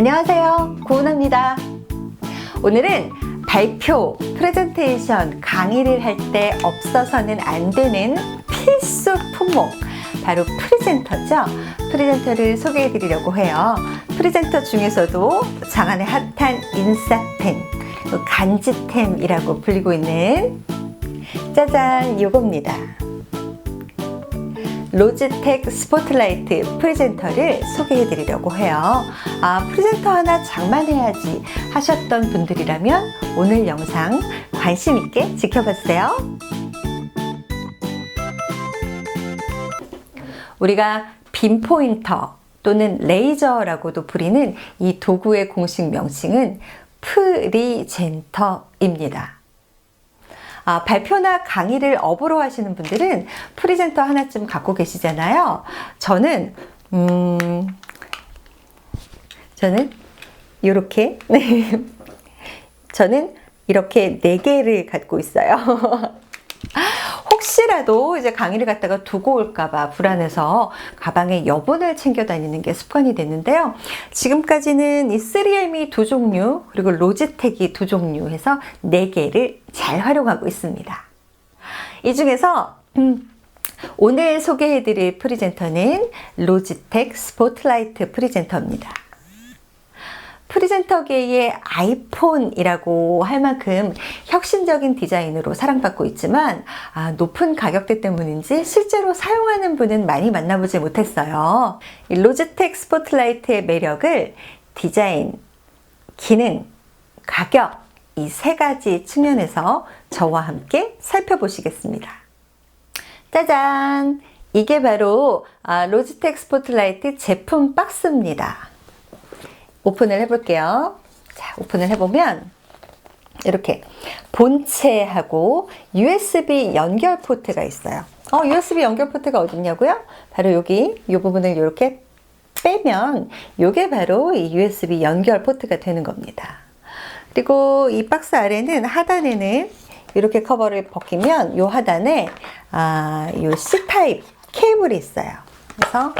안녕하세요. 고은아입니다. 오늘은 발표, 프레젠테이션, 강의를 할 때 없어서는 안 되는 필수 품목, 바로 프리젠터죠. 프리젠터를 소개해 드리려고 해요. 프리젠터 중에서도 장안의 핫한 인싸템, 간지템이라고 불리고 있는 짜잔, 요겁니다. 로지텍 스포트라이트 프레젠터를 소개해 드리려고 해요. 아, 프레젠터 하나 장만해야지 하셨던 분들이라면 오늘 영상 관심 있게 지켜봐 주세요. 우리가 빔 포인터 또는 레이저라고도 부리는 이 도구의 공식 명칭은 프리젠터입니다. 아, 발표나 강의를 업으로 하시는 분들은 프리젠터 하나쯤 갖고 계시잖아요. 저는 음, 저는 이렇게 네. 저는 이렇게 네 개를 갖고 있어요. 혹시라도 이제 강의를 갔다가 두고 올까봐 불안해서 가방에 여분을 챙겨 다니는 게 습관이 됐는데요. 지금까지는 이 3M이 두 종류, 그리고 로지텍이 두 종류 해서 네 개를 잘 활용하고 있습니다. 이 중에서, 음, 오늘 소개해드릴 프리젠터는 로지텍 스포트라이트 프리젠터입니다. 프리젠터계의 아이폰이라고 할 만큼 혁신적인 디자인으로 사랑받고 있지만 아, 높은 가격대 때문인지 실제로 사용하는 분은 많이 만나보지 못했어요. 이 로지텍 스포트라이트의 매력을 디자인, 기능, 가격 이 세 가지 측면에서 저와 함께 살펴보시겠습니다. 짜잔! 이게 바로 아, 로지텍 스포트라이트 제품 박스입니다. 오픈을 해볼게요. 자, 오픈을 해보면 이렇게 본체하고 USB 연결 포트가 있어요. 어, USB 연결 포트가 어딨냐고요? 바로 여기 이 부분을 이렇게 빼면 이게 바로 이 USB 연결 포트가 되는 겁니다. 그리고 이 박스 아래는 하단에는 이렇게 커버를 벗기면 이 하단에 아, 이 C 타입 케이블이 있어요. 그래서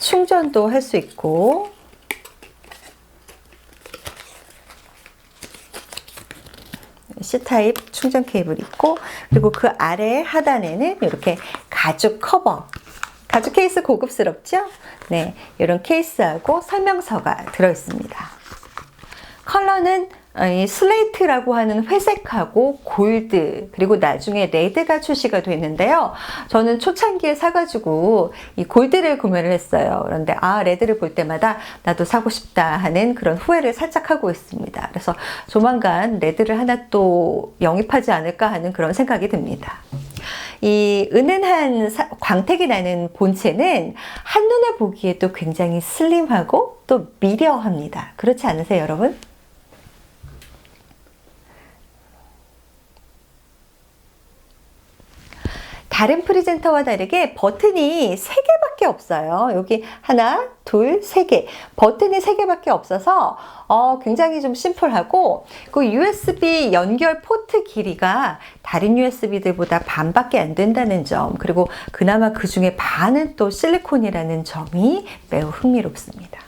충전도 할 수 있고 C타입 충전 케이블 있고 그리고 그 아래 하단에는 이렇게 가죽 커버 가죽 케이스 고급스럽죠? 네, 이런 케이스하고 설명서가 들어 있습니다. 컬러는 어, 이 슬레이트라고 하는 회색하고 골드 그리고 나중에 레드가 출시가 됐는데요. 저는 초창기에 사가지고 이 골드를 구매를 했어요. 그런데 아 레드를 볼 때마다 나도 사고 싶다 하는 그런 후회를 살짝 하고 있습니다. 그래서 조만간 레드를 하나 또 영입하지 않을까 하는 그런 생각이 듭니다. 이 은은한 광택이 나는 본체는 한눈에 보기에도 굉장히 슬림하고 또 미려합니다. 그렇지 않으세요, 여러분? 다른 프리젠터와 다르게 버튼이 3개밖에 없어요. 여기 하나, 둘, 세 개. 버튼이 3개밖에 없어서 어, 굉장히 좀 심플하고 그 USB 연결 포트 길이가 다른 USB들보다 반밖에 안 된다는 점 그리고 그나마 그 중에 반은 또 실리콘이라는 점이 매우 흥미롭습니다.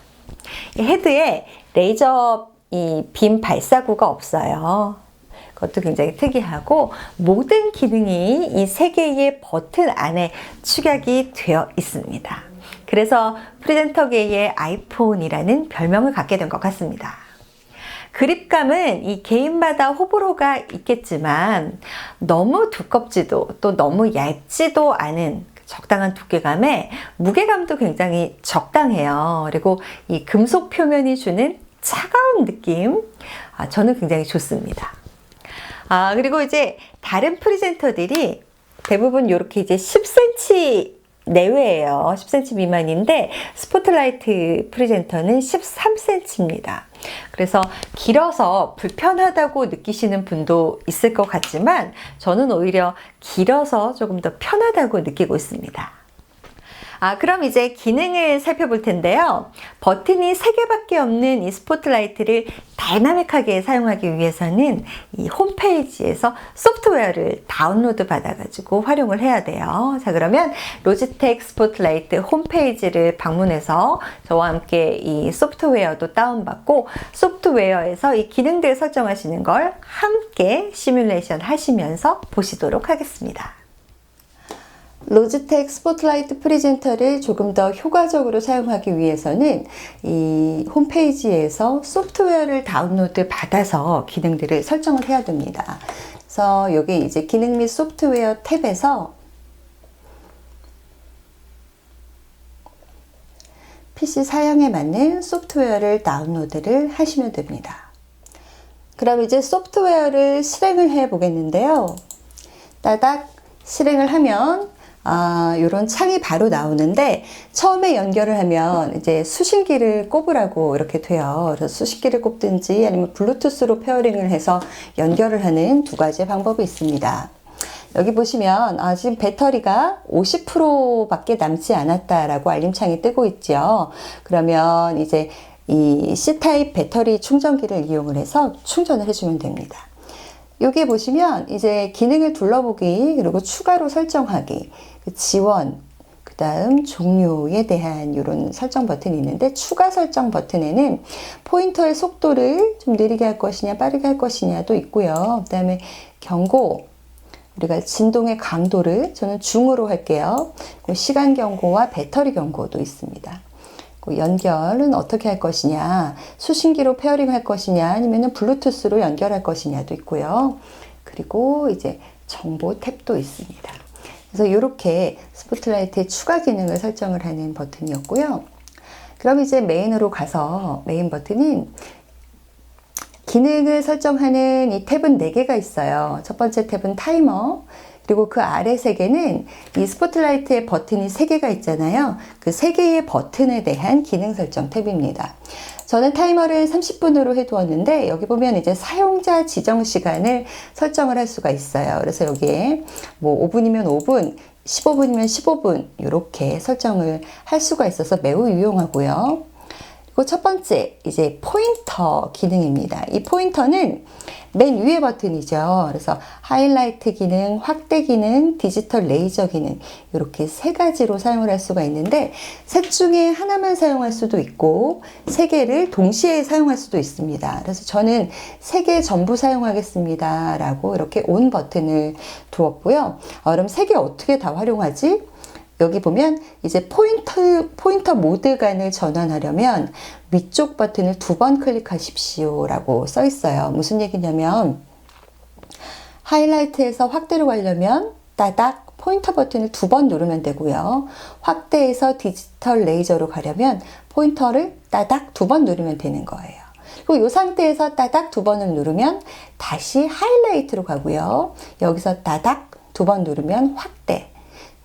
이 헤드에 레이저 이 빔 발사구가 없어요. 그것도 굉장히 특이하고 모든 기능이 이 세 개의 버튼 안에 축약이 되어 있습니다. 그래서 프리젠터계의 아이폰이라는 별명을 갖게 된 것 같습니다. 그립감은 이 개인마다 호불호가 있겠지만 너무 두껍지도 또 너무 얇지도 않은 적당한 두께감에 무게감도 굉장히 적당해요. 그리고 이 금속 표면이 주는 차가운 느낌, 아, 저는 굉장히 좋습니다. 아, 그리고 이제 다른 프리젠터들이 대부분 이렇게 이제 10cm 내외예요. 10cm 미만인데 스포트라이트 프리젠터는 13cm입니다. 그래서 길어서 불편하다고 느끼시는 분도 있을 것 같지만 저는 오히려 길어서 조금 더 편하다고 느끼고 있습니다. 아, 그럼 이제 기능을 살펴볼 텐데요. 버튼이 3개밖에 없는 이 스포트라이트를 다이나믹하게 사용하기 위해서는 이 홈페이지에서 소프트웨어를 다운로드 받아가지고 활용을 해야 돼요. 자, 그러면 로지텍 스포트라이트 홈페이지를 방문해서 저와 함께 이 소프트웨어도 다운받고 소프트웨어에서 이 기능들 설정하시는 걸 함께 시뮬레이션 하시면서 보시도록 하겠습니다. 로지텍 스포트라이트 프리젠터를 조금 더 효과적으로 사용하기 위해서는 이 홈페이지에서 소프트웨어를 다운로드 받아서 기능들을 설정을 해야 됩니다. 그래서 여기 이제 기능 및 소프트웨어 탭에서 PC 사양에 맞는 소프트웨어를 다운로드를 하시면 됩니다. 그럼 이제 소프트웨어를 실행을 해 보겠는데요. 따닥 실행을 하면 아, 요런 창이 바로 나오는데 처음에 연결을 하면 이제 수신기를 꼽으라고 이렇게 돼요. 그래서 수신기를 꼽든지 아니면 블루투스로 페어링을 해서 연결을 하는 두 가지 방법이 있습니다. 여기 보시면 아, 지금 배터리가 50%밖에 남지 않았다라고 알림창이 뜨고 있죠. 그러면 이제 이 C타입 배터리 충전기를 이용을 해서 충전을 해주면 됩니다. 여기 보시면 이제 기능을 둘러보기 그리고 추가로 설정하기 그 지원 그 다음 종료에 대한 이런 설정 버튼이 있는데 추가 설정 버튼에는 포인터의 속도를 좀 느리게 할 것이냐 빠르게 할 것이냐도 있고요. 그 다음에 경고 우리가 진동의 강도를 저는 중으로 할게요. 시간 경고와 배터리 경고도 있습니다. 그 연결은 어떻게 할 것이냐, 수신기로 페어링 할 것이냐, 아니면 블루투스로 연결할 것이냐도 있고요. 그리고 이제 정보 탭도 있습니다. 그래서 이렇게 스포트라이트의 추가 기능을 설정을 하는 버튼이었고요. 그럼 이제 메인으로 가서 메인 버튼인 기능을 설정하는 이 탭은 4개가 있어요. 첫 번째 탭은 타이머, 그리고 그 아래 세 개는 이 스포트라이트의 버튼이 세 개가 있잖아요. 그 세 개의 버튼에 대한 기능 설정 탭입니다. 저는 타이머를 30분으로 해두었는데 여기 보면 이제 사용자 지정 시간을 설정을 할 수가 있어요. 그래서 여기에 뭐 5분이면 5분, 15분이면 15분 이렇게 설정을 할 수가 있어서 매우 유용하고요. 그리고 첫 번째 이제 포인터 기능입니다. 이 포인터는 맨 위에 버튼이죠. 그래서 하이라이트 기능, 확대 기능, 디지털 레이저 기능 이렇게 세 가지로 사용을 할 수가 있는데 셋 중에 하나만 사용할 수도 있고 세 개를 동시에 사용할 수도 있습니다. 그래서 저는 세 개 전부 사용하겠습니다. 라고 이렇게 온 버튼을 두었고요. 어, 그럼 세 개 어떻게 다 활용하지? 여기 보면 이제 포인터, 포인터 모드간을 전환하려면 위쪽 버튼을 두 번 클릭하십시오 라고 써 있어요. 무슨 얘기냐면 하이라이트에서 확대로 가려면 따닥 포인터 버튼을 두 번 누르면 되고요. 확대에서 디지털 레이저로 가려면 포인터를 따닥 두 번 누르면 되는 거예요. 그리고 이 상태에서 따닥 두 번을 누르면 다시 하이라이트로 가고요. 여기서 따닥 두 번 누르면 확대.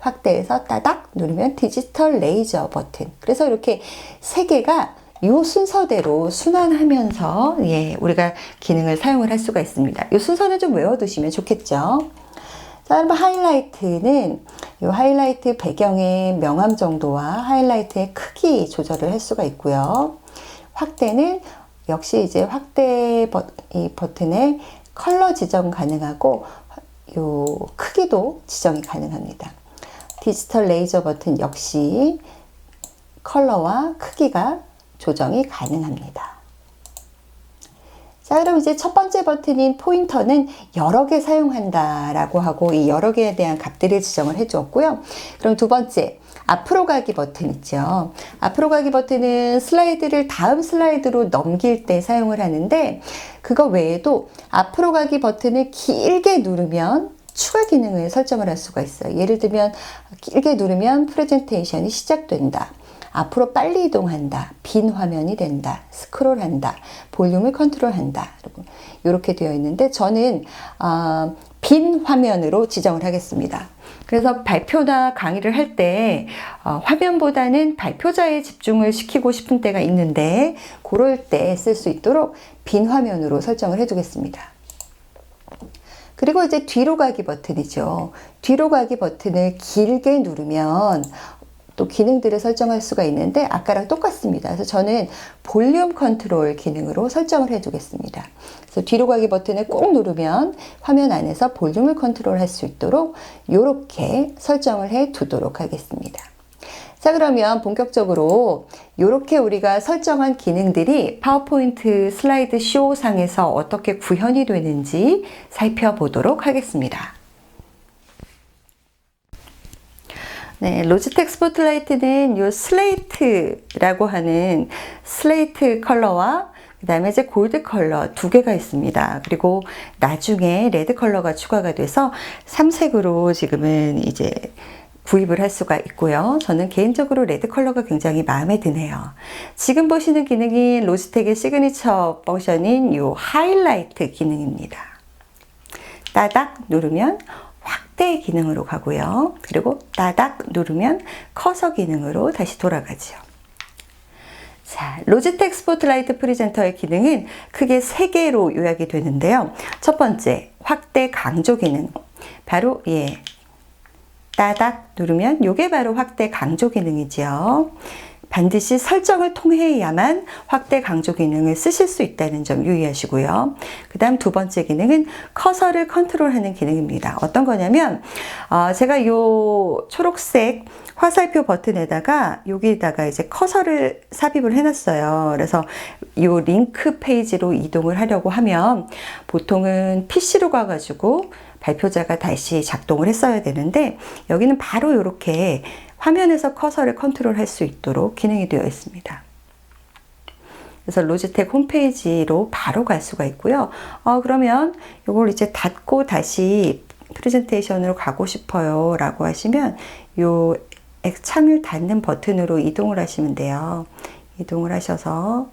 확대해서 따닥 누르면 디지털 레이저 버튼. 그래서 이렇게 세 개가 이 순서대로 순환하면서 예, 우리가 기능을 사용을 할 수가 있습니다. 이 순서는 좀 외워두시면 좋겠죠. 자, 여러분 하이라이트는 이 하이라이트 배경의 명암 정도와 하이라이트의 크기 조절을 할 수가 있고요. 확대는 역시 이제 확대 버, 이 버튼에 컬러 지정 가능하고 요 크기도 지정이 가능합니다. 디지털 레이저 버튼 역시 컬러와 크기가 조정이 가능합니다. 자, 그럼 이제 첫 번째 버튼인 포인터는 여러 개 사용한다 라고 하고 이 여러 개에 대한 값들을 지정을 해 주었고요. 그럼 두 번째, 앞으로 가기 버튼 있죠. 앞으로 가기 버튼은 슬라이드를 다음 슬라이드로 넘길 때 사용을 하는데 그거 외에도 앞으로 가기 버튼을 길게 누르면 추가 기능을 설정을 할 수가 있어요. 예를 들면 길게 누르면 프레젠테이션이 시작된다. 앞으로 빨리 이동한다. 빈 화면이 된다. 스크롤한다. 볼륨을 컨트롤한다. 이렇게 되어 있는데 저는 어, 빈 화면으로 지정을 하겠습니다. 그래서 발표나 강의를 할때 어, 화면보다는 발표자에 집중을 시키고 싶은 때가 있는데 그럴 때 쓸 수 있도록 빈 화면으로 설정을 해두겠습니다. 그리고 이제 뒤로 가기 버튼이죠. 뒤로 가기 버튼을 길게 누르면 또 기능들을 설정할 수가 있는데 아까랑 똑같습니다. 그래서 저는 볼륨 컨트롤 기능으로 설정을 해 두겠습니다. 그래서 뒤로 가기 버튼을 꼭 누르면 화면 안에서 볼륨을 컨트롤 할 수 있도록 이렇게 설정을 해 두도록 하겠습니다. 자 그러면 본격적으로 이렇게 우리가 설정한 기능들이 파워포인트 슬라이드 쇼 상에서 어떻게 구현이 되는지 살펴보도록 하겠습니다. 네, 로지텍 스포트라이트는 이 슬레이트라고 하는 슬레이트 컬러와 그 다음에 이제 골드 컬러 두 개가 있습니다. 그리고 나중에 레드 컬러가 추가가 돼서 삼색으로 지금은 이제 구입을 할 수가 있고요. 저는 개인적으로 레드 컬러가 굉장히 마음에 드네요. 지금 보시는 기능이 로지텍의 시그니처 펑션인 이 하이라이트 기능입니다. 따닥 누르면 확대 기능으로 가고요. 그리고 따닥 누르면 커서 기능으로 다시 돌아가죠. 자, 로지텍 스포트라이트 프리젠터의 기능은 크게 세 개로 요약이 되는데요. 첫 번째, 확대 강조 기능. 바로 예, 따닥 누르면 이게 바로 확대 강조 기능이지요. 반드시 설정을 통해야만 확대 강조 기능을 쓰실 수 있다는 점 유의하시고요. 그 다음 두 번째 기능은 커서를 컨트롤하는 기능입니다. 어떤 거냐면 어, 제가 요 초록색 화살표 버튼에다가 여기다가 이제 커서를 삽입을 해놨어요. 그래서 요 링크 페이지로 이동을 하려고 하면 보통은 PC로 가가지고 발표자가 다시 작동을 했어야 되는데 여기는 바로 이렇게 화면에서 커서를 컨트롤 할 수 있도록 기능이 되어 있습니다. 그래서 로지텍 홈페이지로 바로 갈 수가 있고요. 어, 그러면 이걸 이제 닫고 다시 프레젠테이션으로 가고 싶어요 라고 하시면 요 창을 닫는 버튼으로 이동을 하시면 돼요. 이동을 하셔서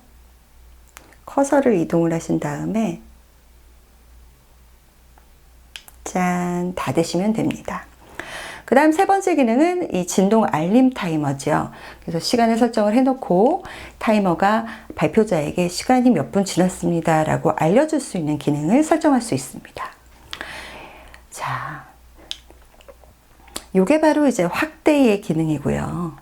커서를 이동을 하신 다음에 짠 닫으시면 됩니다. 그 다음 세 번째 기능은 이 진동 알림 타이머죠. 그래서 시간을 설정을 해놓고 타이머가 발표자에게 시간이 몇 분 지났습니다. 라고 알려줄 수 있는 기능을 설정할 수 있습니다. 자, 요게 바로 이제 확대의 기능이고요.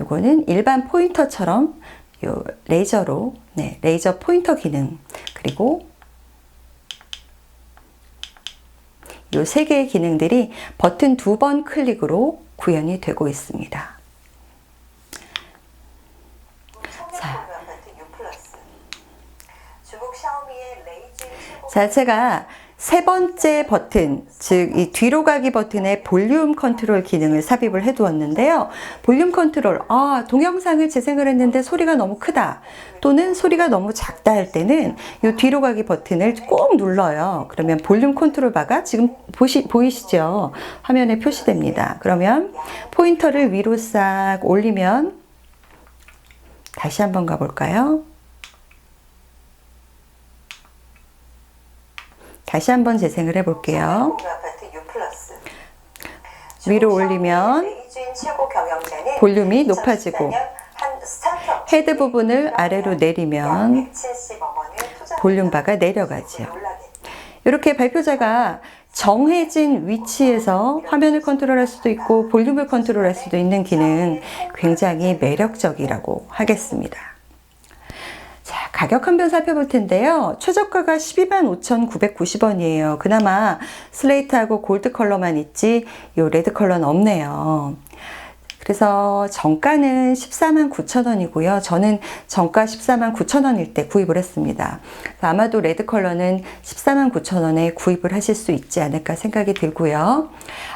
요거는 일반 포인터처럼 요 레이저로, 네, 레이저 포인터 기능, 그리고 이 세 개의 기능들이 버튼 두 번 클릭으로 구현이 되고 있습니다. 자, 자 제가 세 번째 버튼, 즉 이 뒤로 가기 버튼에 볼륨 컨트롤 기능을 삽입을 해 두었는데요. 볼륨 컨트롤, 아, 동영상을 재생을 했는데 소리가 너무 크다. 또는 소리가 너무 작다 할 때는 이 뒤로 가기 버튼을 꼭 눌러요. 그러면 볼륨 컨트롤 바가 지금 보시, 보이시죠? 화면에 표시됩니다. 그러면 포인터를 위로 싹 올리면 다시 한번 가볼까요? 다시 한번 재생을 해볼게요. 위로 올리면 볼륨이 높아지고 헤드 부분을 아래로 내리면 볼륨 바가 내려가죠. 이렇게 발표자가 정해진 위치에서 화면을 컨트롤할 수도 있고 볼륨을 컨트롤할 수도 있는 기능 굉장히 매력적이라고 하겠습니다. 자, 가격 한번 살펴볼 텐데요. 최저가가 12만 5,990원이에요. 그나마 슬레이트하고 골드 컬러만 있지, 요 레드 컬러는 없네요. 그래서 정가는 14만 9천 원이고요. 저는 정가 14만 9천 원일 때 구입을 했습니다. 아마도 레드 컬러는 14만 9천 원에 구입을 하실 수 있지 않을까 생각이 들고요.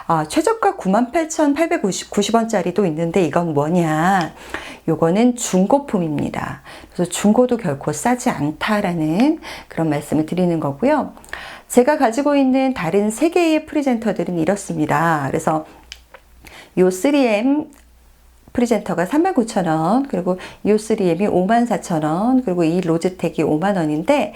아, 최저가 98,890원짜리도 있는데 이건 뭐냐? 요거는 중고품입니다. 그래서 중고도 결코 싸지 않다라는 그런 말씀을 드리는 거고요. 제가 가지고 있는 다른 세 개의 프리젠터들은 이렇습니다. 그래서 요 3M 프리젠터가 39,000원, 그리고 요 3M이 54,000원, 그리고 이 로즈텍이 5만원인데,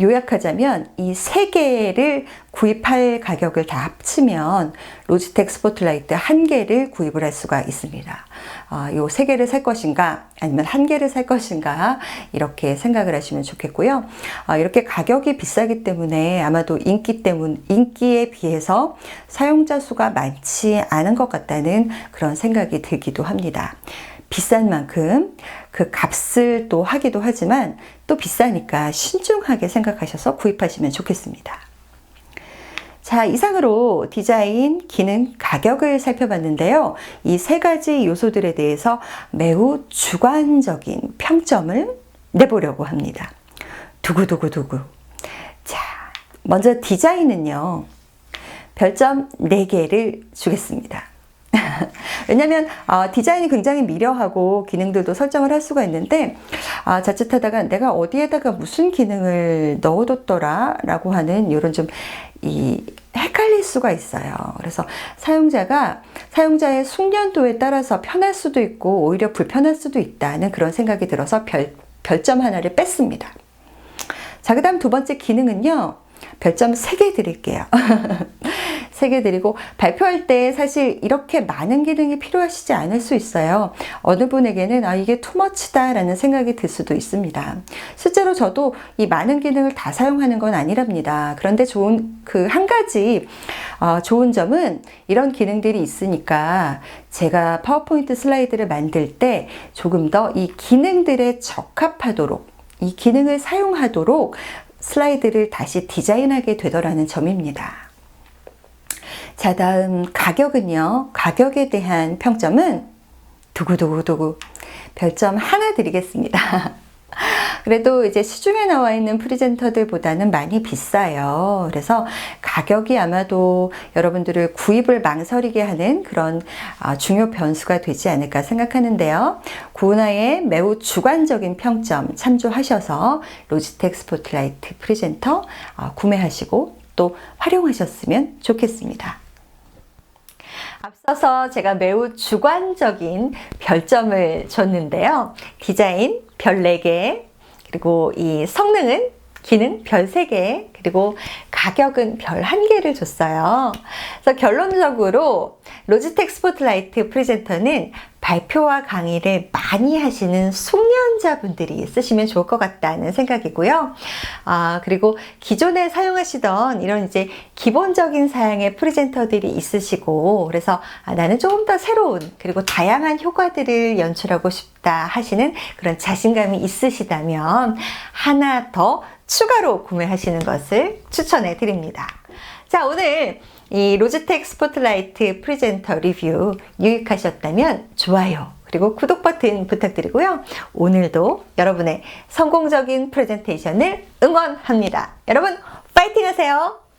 요약하자면 이 세 개를 구입할 가격을 다 합치면 로지텍 스포트라이트 한 개를 구입을 할 수가 있습니다. 아, 요세 개를 살 것인가 아니면 한 개를 살 것인가 이렇게 생각을 하시면 좋겠고요. 아, 이렇게 가격이 비싸기 때문에 아마도 인기 때문 인기에 비해서 사용자 수가 많지 않은 것 같다는 그런 생각이 들기도 합니다. 비싼 만큼 그 값을 또 하기도 하지만 또 비싸니까 신중하게 생각하셔서 구입하시면 좋겠습니다. 자, 이상으로 디자인, 기능, 가격을 살펴봤는데요. 이 세 가지 요소들에 대해서 매우 주관적인 평점을 내보려고 합니다. 두구두구두구. 자, 먼저 디자인은요. 별점 4개를 주겠습니다. 왜냐면 어, 디자인이 굉장히 미려하고 기능들도 설정을 할 수가 있는데 아, 자칫하다가 내가 어디에다가 무슨 기능을 넣어뒀더라 라고 하는 이런 좀 이 헷갈릴 수가 있어요. 그래서 사용자가 사용자의 숙련도에 따라서 편할 수도 있고 오히려 불편할 수도 있다는 그런 생각이 들어서 별, 별점 하나를 뺐습니다. 자, 그 다음 두 번째 기능은요. 별점 3개 드릴게요. 3개 드리고 발표할 때 사실 이렇게 많은 기능이 필요하시지 않을 수 있어요. 어느 분에게는 아 이게 투머치다 라는 생각이 들 수도 있습니다. 실제로 저도 이 많은 기능을 다 사용하는 건 아니랍니다. 그런데 좋은 그 한 가지 어, 좋은 점은 이런 기능들이 있으니까 제가 파워포인트 슬라이드를 만들 때 조금 더 이 기능들에 적합하도록 이 기능을 사용하도록 슬라이드를 다시 디자인하게 되더라는 점입니다. 자, 다음 가격은요. 가격에 대한 평점은 두구두구두구 별점 하나 드리겠습니다. 그래도 이제 시중에 나와 있는 프리젠터들보다는 많이 비싸요. 그래서 가격이 아마도 여러분들을 구입을 망설이게 하는 그런 아, 중요 변수가 되지 않을까 생각하는데요. 구나의 매우 주관적인 평점 참조하셔서 로지텍 스포트라이트 프리젠터 아, 구매하시고 또 활용하셨으면 좋겠습니다. 앞서서 제가 매우 주관적인 별점을 줬는데요. 디자인 별 4개, 그리고 이 성능은 기능 별 3개, 그리고 가격은 별 1개를 줬어요. 그래서 결론적으로 로지텍 스포트라이트 프레젠터는 발표와 강의를 많이 하시는 숙련자분들이 쓰시면 좋을 것 같다는 생각이고요. 아, 그리고 기존에 사용하시던 이런 이제 기본적인 사양의 프레젠터들이 있으시고, 그래서 아, 나는 조금 더 새로운, 그리고 다양한 효과들을 연출하고 싶다 하시는 그런 자신감이 있으시다면 하나 더 추가로 구매하시는 것을 추천해 드립니다. 자, 오늘 이 로지텍 스포트라이트 프레젠터 리뷰 유익하셨다면 좋아요. 그리고 구독 버튼 부탁드리고요. 오늘도 여러분의 성공적인 프레젠테이션을 응원합니다. 여러분, 파이팅 하세요!